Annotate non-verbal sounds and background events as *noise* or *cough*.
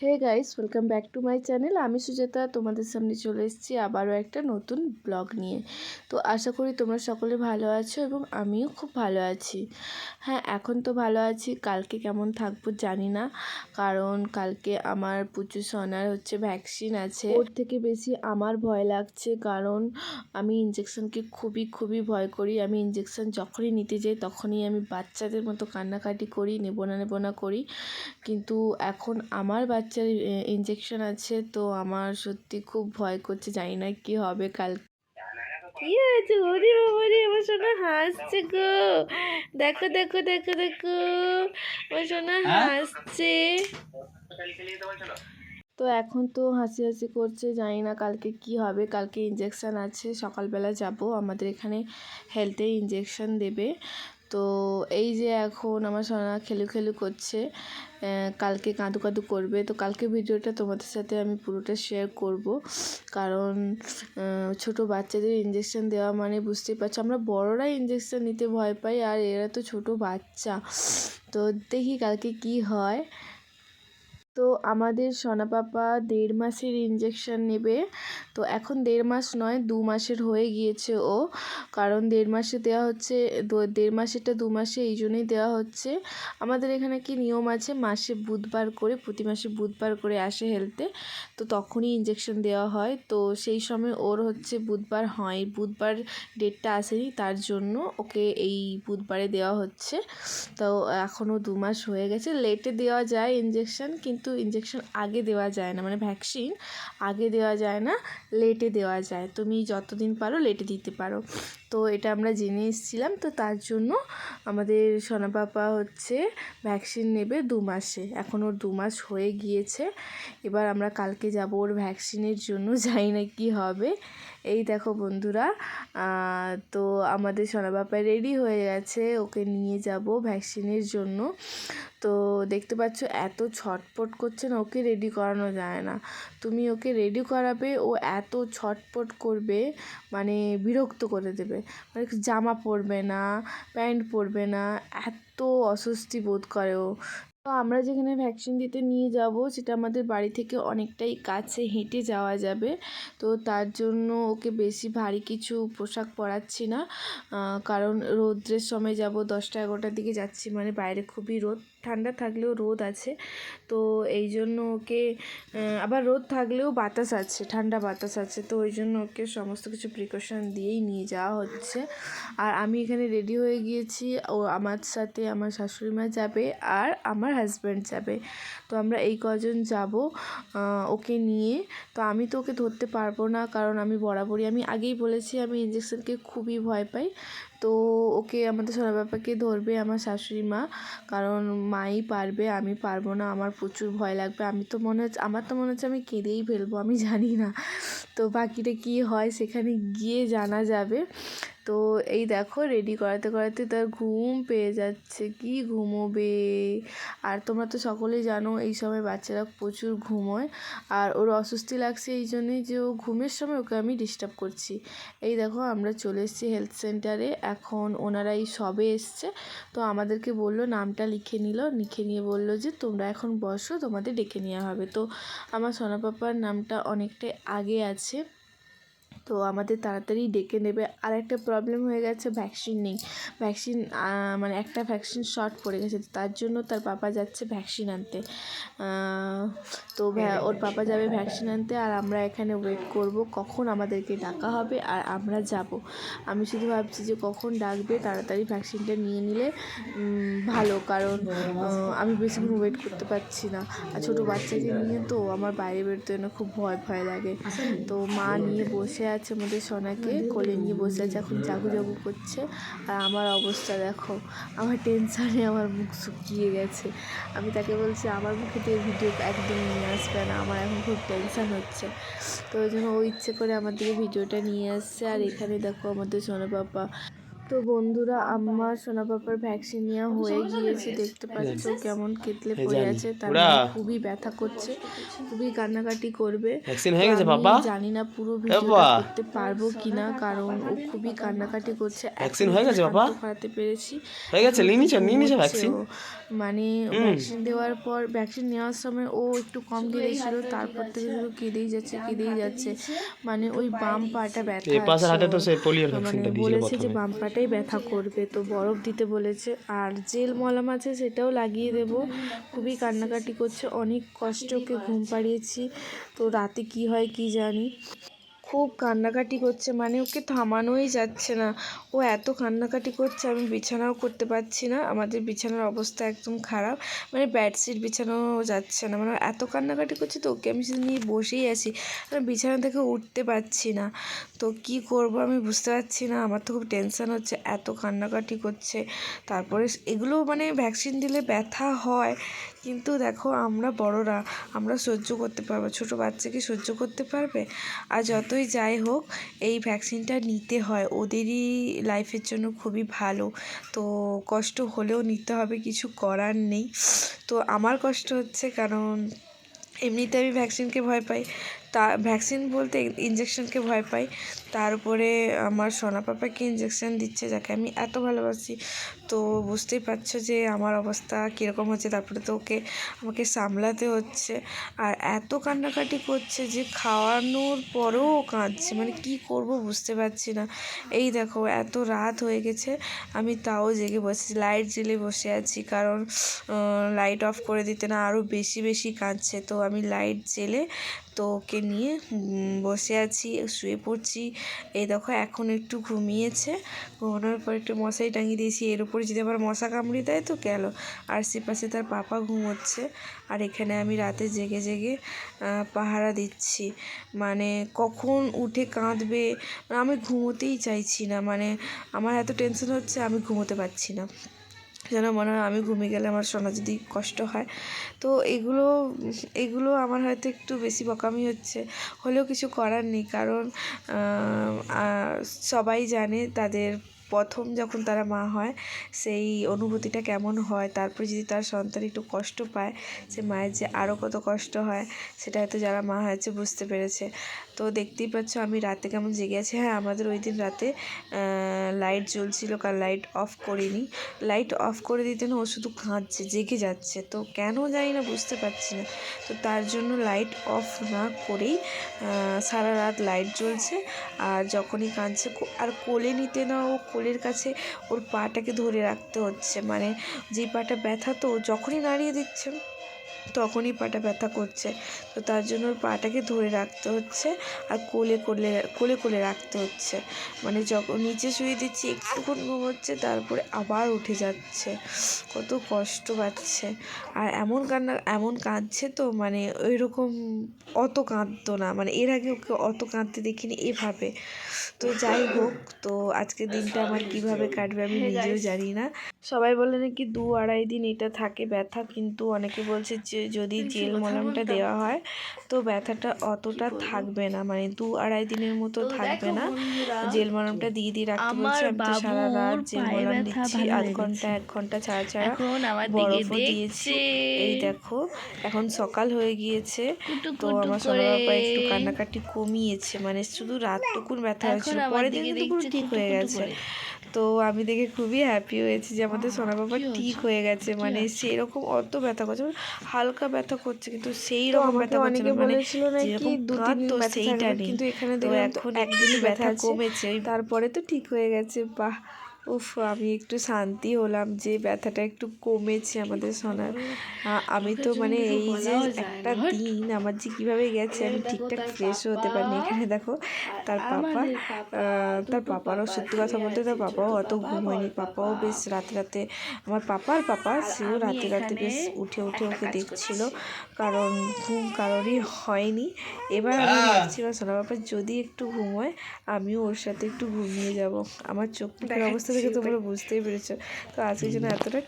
Hey guys welcome back to my channel আমি সুজাতা, তোমাদের সামনে চলে এসেছি আবারও একটা নতুন ব্লগ নিয়ে। তো আশা করি তোমরা সকলে ভালো আছো এবং আমিও খুব ভালো আছি। হ্যাঁ এখন তো ভালো আছি, কালকে কেমন থাকব জানি না, কারণ কালকে আমার পুচু সোনার হচ্ছে ভ্যাকসিন আছে। ওর থেকে বেশি আমার ভয় লাগছে, কারণ আমি ইঞ্জেকশনকে খুবই খুবই ভয় করি। আমি ইঞ্জেকশন যখনই নিতে যাই, তখনই আমি বাচ্চাদের মতো কান্নাকাটি করি নেব না নেব না করি। কিন্তু এখন আমার বাচ্চার ইঞ্জেকশন আছে তো আমার সত্যি খুব ভয় করছে জানি না কি হবে কাল। কি হয়েছে? ওরে বাবারে আমার সোনা হাসছে গো। দেখো দেখো দেখো দেখো। আমার সোনা হাসছে। তো এখন তো হাসি হাসি করছে জানি না কালকে কি হবে। কালকে ইঞ্জেকশান আছে সকালবেলা যাব। আমাদের এখানে হেলথে ইঞ্জেকশান দেবে। তো এই যে এখন আমার সোনা খেলু খেলু করছে কালকে কাঁদু কাঁদু করবে। তো কালকে ভিডিওটা তোমাদের সাথে আমি পুরোটা শেয়ার করব। কারণ ছোট বাচ্চাদের ইঞ্জেকশন দেওয়া মানে বুঝতেই পারছ, আমরা বড়োরাই ইঞ্জেকশন নিতে ভয় পাই, আর এরা তো ছোট বাচ্চা। তো দেখি কালকে কি হয়। তো আমাদের সোনা পাপা দেড় মাসের ইঞ্জেকশন নেবে। তো এখন দেড় মাস নয়, দু মাসের হয়ে গিয়েছে ও। কারণ দেড় মাসে দেওয়া হচ্ছে দেড় মাসেরটা দু মাসে এই জন্যই দেওয়া হচ্ছে। আমাদের এখানে কি নিয়ম আছে? মাসে বুধবার করে, প্রতি মাসে বুধবার করে আসে হেলতে তো তখনই ইঞ্জেকশন দেওয়া হয়। তো সেই সময় ওর হচ্ছে বুধবার হয়। বুধবার ডেটটা আসেনি, তার জন্য ওকে এই বুধবারে দেওয়া হচ্ছে। তো এখনও দু মাস হয়ে গেছে। লেটে দেওয়া যায় ইঞ্জেকশন কিন্তু ইঞ্জেকশন আগে দেওয়া যায় না মানে ভ্যাকসিন আগে দেওয়া যায় না লেটে দেওয়া যায়। তুমি যতদিন পারো লেটে দিতে পারো। তো এটা আমরা জেনে এসেছিলাম, তো তার জন্য আমাদের সোনা পাপা হচ্ছে ভ্যাকসিন নেবে দু মাসে। এখন ওর দু মাস হয়ে গিয়েছে। এবার আমরা কালকে যাব ওর ভ্যাকসিনের জন্য, *laughs* জানি না কি হবে। এই দেখো বন্ধুরা তো আমাদের সোনা রেডি হয়ে গেছে, ওকে নিয়ে যাব ভ্যাকসিনের জন্য। তো দেখতে পাচ্ছ এত ছটপট করছে না, ওকে রেডি করানো যায় না। তুমি ওকে রেডি করাবে, ও এত ছটপট করবে মানে বিরক্ত করে দেবে। মানে জামা পরবে না, প্যান্ট পরবে না, এত অস্বস্তি বোধ করে ও। তো আমরা যেখানে ভ্যাকসিন দিতে নিয়ে যাব, সেটা আমাদের বাড়ি থেকে অনেকটাই কাছে হেঁটে যাওয়া যাবে। তো তার জন্য ওকে বেশি ভারী কিছু পোশাক পরাচ্ছি না। কারণ রৌদ্রের সময় যাব দশটা এগারোটার দিকে যাচ্ছি মানে বাইরে খুবই রোদ। ঠান্ডা থাকলেও রোদ আছে। তো এই জন্য ওকে আবার রোদ থাকলেও বাতাস আছে, ঠান্ডা বাতাস আছে। তো ওই জন্য ওকে সমস্ত কিছু প্রিকশন দিয়েই নিয়ে যাওয়া হচ্ছে। আর আমি এখানে রেডি হয়ে গিয়েছি। ও আমার সাথে আমার শাশুড়ি মা যাবে। আর আমার হাজব্যান্ড যাবে। তো আমরা এই কজন যাব ওকে নিয়ে। তো আমি তো ওকে ধরতে পারব না, কারণ আমি বরাবরই, আমি আগেই বলেছি আমি ইঞ্জেকশনকে খুবই ভয় পাই। তো ওকে, আমাদের সোনা বাবাকে ধরবে আমার শাশুড়ি মা, কারণ মাই পারবে, আমি পারব না, আমার প্রচুর ভয় লাগবে। আমি তো মনে হচ্ছে, আমার তো মনে হচ্ছে আমি কেঁদেই ফেলব, আমি জানি না। তো বাকিটা কী হয়, সেখানে গিয়ে জানা যাবে। তো এই দেখো রেডি করাতে করাতে তার ঘুম পেয়ে যাচ্ছে। কি ঘুমোবে? আর তোমরা তো সকলেই জানো, এই সময় বাচ্চারা প্রচুর ঘুমোয়। আর ওর অস্বস্তি লাগছে এই জন্যই যে ও ঘুমের সময় ওকে আমি ডিস্টার্ব করছি। এই দেখো আমরা চলে এসেছি হেলথ সেন্টারে এখন ওনারা এই সবে এসছে। তো আমাদেরকে বলল, নামটা লিখে নিল। লিখে নিয়ে বলল যে, তোমরা এখন বসো, তোমাদের ডেকে নেওয়া হবে। তো আমার সোনাপাপার নামটা অনেকটাই আগে আছে। তো আমাদের তাড়াতাড়ি ডেকে নেবে। আর একটা প্রবলেম হয়ে গেছে ভ্যাকসিন নেই। ভ্যাকসিন মানে একটা ভ্যাকসিন শর্ট পড়ে গেছে তো তার জন্য তার পাপা যাচ্ছে ভ্যাকসিন আনতে। তো ভ্যা- ওর পাপা যাবে ভ্যাকসিন আনতে আর আমরা এখানে ওয়েট করব কখন আমাদেরকে ডাকা হবে আর আমরা যাব। আমি শুধু ভাবছি যে কখন ডাকবে তাড়াতাড়ি ভ্যাকসিনটা নিয়ে নিলে ভালো। কারণ আমি বেশিক্ষণ ওয়েট করতে পারছি না। আর ছোটো বাচ্চাকে নিয়ে তো আমার বাইরে বেরোতে না খুব ভয় ভয় লাগে তো মা নিয়ে বসে আছে আমাদের সোনাকে, কোলে নিয়ে বসে আছে, এখন জাগু জাগু করছে। আর আমার অবস্থা দেখো, আমার টেনশানে আমার মুখ শুকিয়ে গেছে। আমি তাকে বলছি, আমার মুখে দিয়ে ভিডিও একদম নিয়ে আসবে না, আমার এখন খুব টেনশান হচ্ছে। তো ওই জন্য ও ইচ্ছে করে আমার দিকে ভিডিওটা নিয়ে আসছে। আর এখানে দেখো আমাদের সোনা পাপা তো বন্ধুরা আমার সোনা পাপার ভ্যাকসিন নেওয়া হয়ে গিয়েছে দেখতে পাচ্ছ কেমন কেতলে পড়ে আছে তার মানে খুবই ব্যথা করছে খুবই কান্নাকাটি করবে। ভ্যাকসিন হয়ে গেছে বাবা? জানি না পুরো ভিডিওটা। করতে পারব কিনা কারণ ও খুবই কান্নাকাটি করছে। ভ্যাকসিন হয়ে গেছে বাবা? করাতে পেরেছি। হয়ে গেছে নিয়ে নিছো নিয়ে নিছো ভ্যাকসিন মানে ভ্যাকসিন দেওয়ার পর ভ্যাকসিন নেওয়ার সময় ও একটু কম কেঁদেছিল তারপর থেকে শুধু কেঁদেই যাচ্ছে কেঁদেই যাচ্ছে। মানে ওই বাম পাটা ব্যথা এই পাশের হাতে তো সে ওর। পোলিওর মানে ভ্যাকসিনটা দিয়েছিল বলেছে যে বাম পাটাই ব্যথা করবে। তো বরফ দিতে বলেছে। আর জেল মলম আছে, সেটাও লাগিয়ে দেব। খুবই কান্নাকাটি করছে। অনেক কষ্টকে ঘুম পাড়িয়েছি। তো রাতে কি হয় কি জানি। খুব কান্নাকাটি করছে মানে ওকে থামানোই যাচ্ছে না। ও এত কান্নাকাটি করছে, আমি বিছানাও করতে পারছি না। আমাদের বিছানার অবস্থা একদম খারাপ মানে বেডশিট বিছানো যাচ্ছে না। মানে এত কান্নাকাটি করছে তো ওকে আমি সেদিন নিয়ে বসেই আছি। আমি বিছানা থেকে উঠতে পারছি না। তো কি করব আমি বুঝতে পারছি না, আমার তো খুব টেনশান হচ্ছে, এত কান্নাকাটি করছে। তারপরে এগুলো মানে ভ্যাকসিন দিলে ব্যথা হয়, কিন্তু দেখো আমরা বড়রা, আমরা সহ্য করতে পারব। ছোটো বাচ্চা কি সহ্য করতে পারবে? আর যতই যাই হোক, এই ভ্যাকসিনটা নিতে হয়। ওদেরই লাইফের জন্য খুবই ভালো। তো কষ্ট হলেও নিতে হবে, কিছু করার নেই। তো আমার কষ্ট হচ্ছে কারণ, এমনিতে আমি ভ্যাকসিনকে ভয় পাই। তা ভ্যাকসিন বলতে ইঞ্জেকশনকে ভয় পাই। তার উপরে আমার সোনা পাপাকে ইঞ্জেকশন দিচ্ছে, যাকে আমি এত ভালোবাসি। তো বুঝতেই পারছ যে আমার অবস্থা কীরকম হচ্ছে। তারপরে তো ওকে, আমাকে সামলাতে হচ্ছে। আর এত কান্নাকাটি করছে যে খাওয়ানোর পরেও কাঁদছে। মানে কি করব বুঝতে পারছি না। এই দেখো, এত রাত হয়ে গেছে, আমি তাও জেগে বসেছি। লাইট জ্বেলে বসে আছি, কারণ লাইট অফ করে দিতে না আরও বেশি বেশি কাঁদছে। তো আমি লাইট জেলে তো ওকে নিয়ে বসে আছি, শুয়ে পড়ছি। এই দেখো, এখন একটু ঘুমিয়েছে। ঘুমানোর পর একটু মশারি টাঙিয়ে দিয়েছি। এর উপরে যদি আবার মশা কামড়ে দেয় তো গেল। আর সে পাশে তার পাপা ঘুমোচ্ছে। আর এখানে আমি রাতে জেগে জেগে পাহারা দিচ্ছি। মানে কখন উঠে কাঁদবে? আমি ঘুমোতেই চাইছি না। মানে আমার এত টেনশন হচ্ছে, আমি ঘুমোতে পারছি না। যেন মনে হয় আমি ঘুমিয়ে গেলে আমার শোনা যদি কষ্ট হয়। তো এগুলো এগুলো আমার হয়তো একটু বেশি বকামি হচ্ছে। হলেও কিছু করার নেই। কারণ সবাই জানে তাদের প্রথম যখন তারা মা হয়, সেই অনুভূতিটা কেমন হয়। তারপর যদি তার সন্তান একটু কষ্ট পায়, সে মায়ের যে আরও কত কষ্ট হয়, সেটা হয়তো যারা মা হয়েছে বুঝতে পেরেছে। তো দেখতেই পাচ্ছ আমি রাতে কেমন জেগে আছি। হ্যাঁ আমাদের ওই দিন রাতে লাইট জ্বলছিল কারণ লাইট অফ করিনি। লাইট অফ করে দিতে না ও শুধু কাঁদছে, জেগে যাচ্ছে। তো কেন জানি না, বুঝতে পারছি না। তো তার জন্য লাইট অফ না করেই সারা রাত লাইট জ্বলছে। আর যখনই কাঁদছে আর কোলে নিতে না, ও কোলের কাছে ওর পাটাকে ধরে রাখতে হচ্ছে। মানে যেই পাটা ব্যথা তো যখনই নাড়িয়ে দিচ্ছে তখনই পাটা ব্যথা করছে। তো তার জন্য ওর পাটাকে ধরে রাখতে হচ্ছে আর কোলে কোলে কোলে কোলে রাখতে হচ্ছে। মানে যখন নিচে শুয়ে দিচ্ছি একটুক্ষণ ঘুমোচ্ছে তারপরে আবার উঠে যাচ্ছে। কত কষ্ট পাচ্ছে। আর এমন কান্না এমন কাঁদছে তো মানে ওই রকম অত কাঁদতো না। মানে এর আগে ওকে অত কাঁদতে দেখিনি এভাবে। তো যাই হোক তো আজকের দিনটা আমার কীভাবে কাটবে আমি নিজেও জানি না। সবাই বলে নাকি দু আড়াই দিন এটা থাকে ব্যথা কিন্তু অনেকে বলছে যদি জেল মলমটা দেওয়া হয় তো ব্যথাটা অতটা থাকবে না। মানে দু আড়াই দিনের মতো থাকবে না। জেল মলমটা দিয়ে দিয়ে রাখতে বলছে। আমি তো সারা রাত জেল মলম দিচ্ছি। আধ ঘণ্টা এক ঘণ্টা ছাড়া ছাড়া এখন বরফও দিয়েছি। এই দেখো এখন সকাল হয়ে গিয়েছে। তো আমার সোনা বাবা একটু কান্নাকাটি কমিয়েছে। মানে শুধু রাতটুকুন ব্যথা হয়েছিল। পরের দিন কিন্তু পুরো ঠিক হয়ে গেছে। তো আমি দেখে খুবই হ্যাপি হয়েছি যে আমাদের সোনা বাবা ঠিক হয়ে গেছে। মানে সেরকম অত ব্যথা করছে। হালকা ব্যথা করছে কিন্তু সেই রকম ব্যথা করছে না। মানে যেরকম কাঁদতো সেইটা নেই। কিন্তু এখানে তো এখন একদিন ব্যথা কমেছে। তারপরে তো ঠিক হয়ে গেছে বাহ। উফ আমি একটু শান্তি হলাম যে ব্যথাটা একটু কমেছে আমাদের সোনার। আমি তো মানে এই যে একটা দিন আমার যে কীভাবে গেছে আমি ঠিকঠাক ফ্রেশ হতে পারিনি। এখানে দেখো তার পাপা তার পাপারও সত্যি কথা বলতে তার পাপাও অত ঘুম হয়নি। পাপাও বেশ রাতে রাতে আমার পাপার পাপা সেও রাতে রাতে বেশ উঠে উঠে ওকে দেখছিল। কারণ ঘুম কারোরই হয়নি। এবার আমি ভাবছি আমার সোনা বাবা যদি একটু ঘুম হয় আমিও ওর সাথে একটু ঘুমিয়ে যাব। আমার চোখ অবস্থা দেখে তোমরা বুঝতেই পেরেছ। তো আজকের জন্য এতটা।